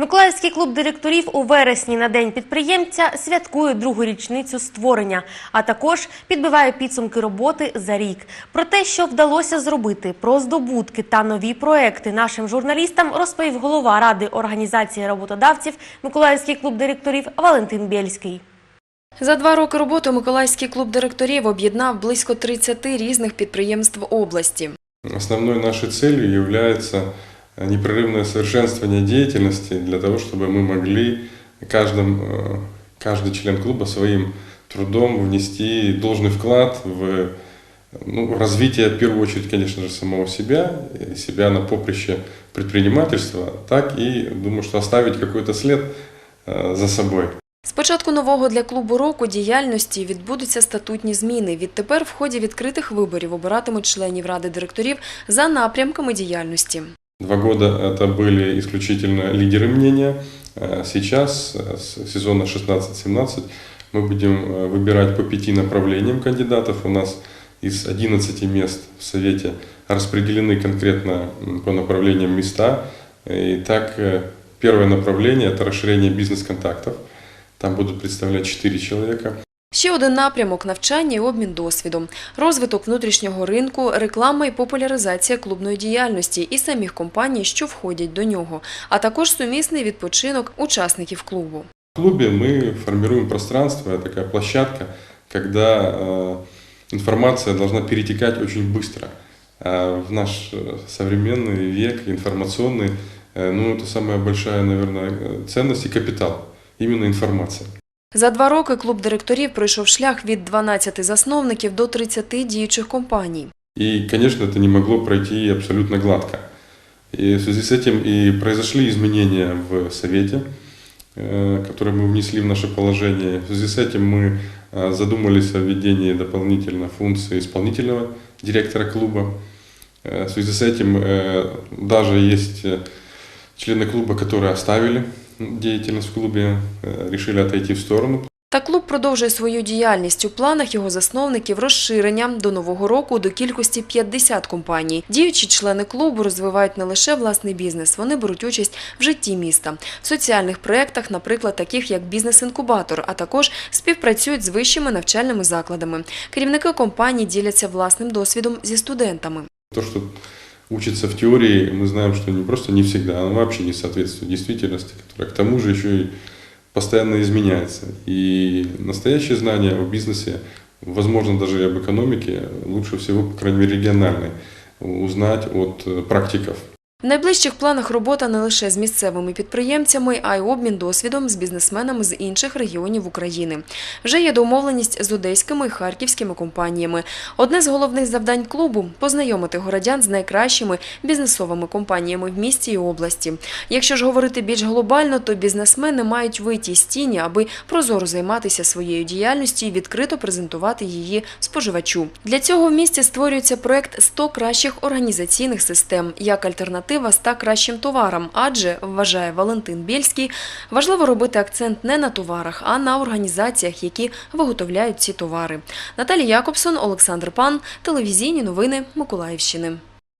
Миколаївський клуб директорів у вересні на день підприємця святкує другу річницю створення, а також підбиває підсумки роботи за рік. Про те, що вдалося зробити, про здобутки та нові проекти нашим журналістам розповів голова ради організації роботодавців Миколаївський клуб директорів Валентин Бєльський. За два роки роботи Миколаївський клуб директорів об'єднав близько 30 різних підприємств області. Основной нашей целью является непрерывное совершенствование деятельности для того, чтобы мы могли каждым, э, каждый член клуба своим трудом внести должный вклад в ну, развитие, в первую очередь, конечно же, самого себя, и себя на поприще предпринимательства, так и, думаю, что оставить какой-то след э, за собой. З початку нового для клубу року діяльності відбудуться статутні зміни. Відтепер в ході відкритих виборів обиратимуть членів ради директорів за напрямками діяльності. Два года это были исключительно лидеры мнения. Э, Сейчас, э, с сезона 16-17, мы будем э, выбирать по пяти направлениям кандидатов. У нас из 11 мест в Совете распределены конкретно по направлениям места. И так, первое направление – это расширение бизнес-контактов. Там будут представлять 4 человека. Ще один напрямок – навчання і обмін досвідом, розвиток внутрішнього ринку, реклама і популяризація клубної діяльності і самих компаній, що входять до нього, а також сумісний відпочинок учасників клубу. В клубе мы формируем пространство, это такая площадка, когда э, информация должна перетекать очень быстро. А в наш э, современный век информационный, э, ну это самая большая, наверное, э, ценность и капитал, именно информация. За два роки клуб директорів пройшов шлях від 12 засновників до 30 діючих компаній. И, конечно, это не могло пройти абсолютно гладко. И в связи с этим и произошли изменения в Совете, э, которые мы внесли в наше положение. В связи с этим мы э, задумались о введении дополнительно функции исполнительного директора клуба. Э, В связи с этим э, даже есть э, члены клуба, которые оставили деятельность в клубе, э, решили отойти в сторону, Та клуб продовжує свою діяльність. У планах його засновників розширення до нового року до кількості 50 компаній. Діючі члени клубу розвивають не лише власний бізнес, вони беруть участь в житті міста, в соціальних проєктах, наприклад, таких як бізнес-інкубатор, а також співпрацюють з вищими навчальними закладами. Керівники компаній діляться власним досвідом зі студентами. То, что учится в теории, мы знаем, что не просто не всегда, оно вообще не соответствует действительности, которая к тому же еще и постоянно изменяется. И настоящее знание о бизнесе, возможно, даже и об экономике, лучше всего, по крайней мере, региональной, узнать от э, практиков. В найближчих планах робота не лише з місцевими підприємцями, а й обмін досвідом з бізнесменами з інших регіонів України. Вже є домовленість з одеськими і харківськими компаніями. Одне з головних завдань клубу познайомити городян з найкращими бізнесовими компаніями в місті і області. Якщо ж говорити більш глобально, то бізнесмени мають вийти з тіні, аби прозоро займатися своєю діяльністю і відкрито презентувати її споживачу. Для цього в місті створюється проект «100 кращих організаційних систем як альтернатива 100 кращим товарам, адже вважає Валентин Бєльський, важливо робити акцент не на товарах, а на організаціях, які виготовляють ці товари. Наталія Якобсон, Олександр Пан, телевізійні новини Миколаївщини.